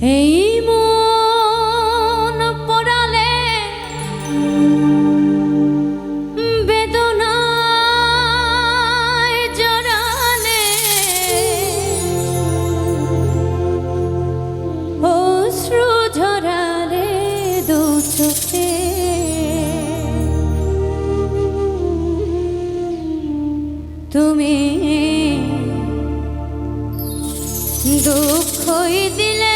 এই মন পড়ালে বেদনায় জড়ালে। অশ্রু ঝরালে দু চোখে। তুমি দুঃখই দিলে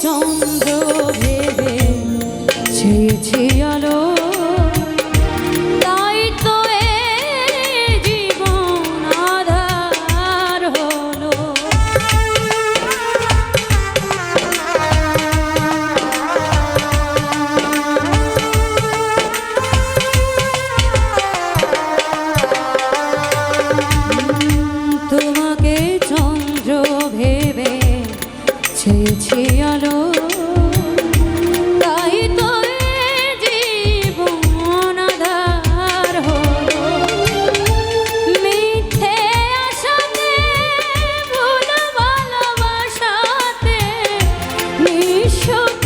don't go show